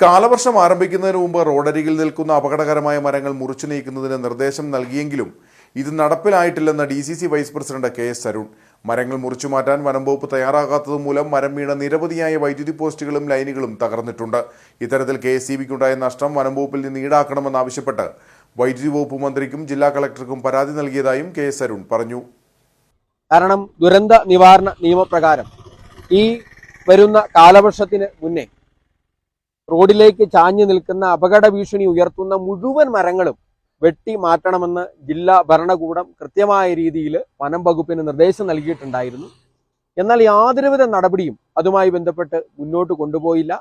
കാലവർഷം ആരംഭിക്കുന്നതിന് മുമ്പ് റോഡരികിൽ നിൽക്കുന്ന അപകടകരമായ മരങ്ങൾ മുറിച്ചു നീക്കുന്നതിന് നിർദ്ദേശം നൽകിയെങ്കിലും ഇത് നടപ്പിലായിട്ടില്ലെന്ന് D C C vice president K S Arun. മരങ്ങൾ മുറിച്ചു മാറ്റാൻ വനം വകുപ്പ് തയ്യാറാകാത്തത് മൂലം മരം വീണ നിരവധിയായ വൈദ്യുതി പോസ്റ്റുകളും ലൈനുകളും തകർന്നിട്ടുണ്ട്. ഇത്തരത്തിൽ കെ എസ് ഉണ്ടായ നഷ്ടം വനം വകുപ്പിൽ നിന്ന് ഈടാക്കണമെന്നാവശ്യപ്പെട്ട് വൈദ്യുതി വകുപ്പ് മന്ത്രിക്കും ജില്ലാ കളക്ടർക്കും പരാതി നൽകിയതായും കെ എസ് അരുൺ പറഞ്ഞു. കാരണം ദുരന്ത നിവാരണ നിയമപ്രകാരം ഈ വരുന്ന കാലവർഷത്തിന് മുന്നേ റോഡിലേക്ക് ചാഞ്ഞു നിൽക്കുന്ന അപകട ഭീഷണി ഉയർത്തുന്ന മുഴുവൻ മരങ്ങളും വെട്ടി മാറ്റണമെന്ന് ജില്ലാ ഭരണകൂടം കൃത്യമായ രീതിയിൽ വനം വകുപ്പിന് നിർദ്ദേശം നൽകിയിട്ടുണ്ടായിരുന്നു. എന്നാൽ യാതൊരുവിധ നടപടിയും അതുമായി ബന്ധപ്പെട്ട് മുന്നോട്ട് കൊണ്ടുപോയില്ല.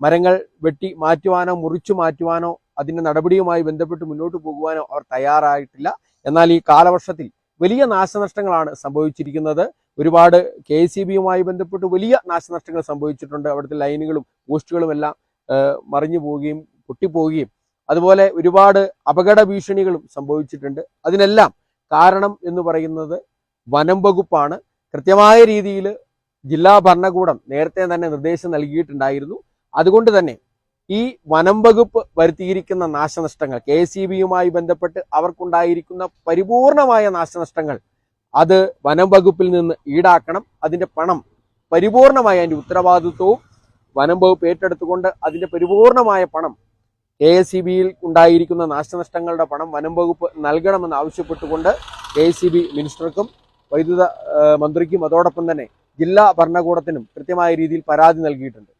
മരങ്ങൾ വെട്ടി മാറ്റുവാനോ മുറിച്ചു മാറ്റുവാനോ അതിന്റെ നടപടിയുമായി ബന്ധപ്പെട്ട് മുന്നോട്ട് പോകുവാനോ അവർ തയ്യാറായിട്ടില്ല. എന്നാൽ ഈ കാലവർഷത്തിൽ വലിയ നാശനഷ്ടങ്ങളാണ് സംഭവിച്ചിരിക്കുന്നത്. ഒരുപാട് കെ സി ബിയുമായി ബന്ധപ്പെട്ട് വലിയ നാശനഷ്ടങ്ങൾ സംഭവിച്ചിട്ടുണ്ട്. അവിടുത്തെ ലൈനുകളും പോസ്റ്റുകളും എല്ലാം മറിഞ്ഞു പോവുകയും പൊട്ടിപ്പോവുകയും അതുപോലെ ഒരുപാട് അപകട ഭീഷണികളും സംഭവിച്ചിട്ടുണ്ട്. അതിനെല്ലാം കാരണം എന്ന് പറയുന്നത് വനം വകുപ്പാണ്. കൃത്യമായ രീതിയിൽ ജില്ലാ ഭരണകൂടം നേരത്തെ തന്നെ നിർദ്ദേശം നൽകിയിട്ടുണ്ടായിരുന്നു. അതുകൊണ്ട് തന്നെ ഈ വനം വകുപ്പ് വരുത്തിയിരിക്കുന്ന നാശനഷ്ടങ്ങൾ കെ സി ബിയുമായി ബന്ധപ്പെട്ട് അവർക്കുണ്ടായിരിക്കുന്ന പരിപൂർണമായ നാശനഷ്ടങ്ങൾ അത് വനം വകുപ്പിൽ നിന്ന് ഈടാക്കണം. അതിന്റെ പണം പരിപൂർണമായ അതിന്റെ ഉത്തരവാദിത്വവും വനം വകുപ്പ് ഏറ്റെടുത്തുകൊണ്ട് അതിന്റെ പരിപൂർണമായ പണം കെ എസ് സി ബിയിൽ ഉണ്ടായിരിക്കുന്ന നാശനഷ്ടങ്ങളുടെ പണം വനം വകുപ്പ് നൽകണമെന്ന് ആവശ്യപ്പെട്ടുകൊണ്ട് എസ് സി ബി മിനിസ്റ്റർക്കും വൈദ്യുത മന്ത്രിക്കും അതോടൊപ്പം തന്നെ ജില്ലാ ഭരണകൂടത്തിനും കൃത്യമായ രീതിയിൽ പരാതി നൽകിയിട്ടുണ്ട്.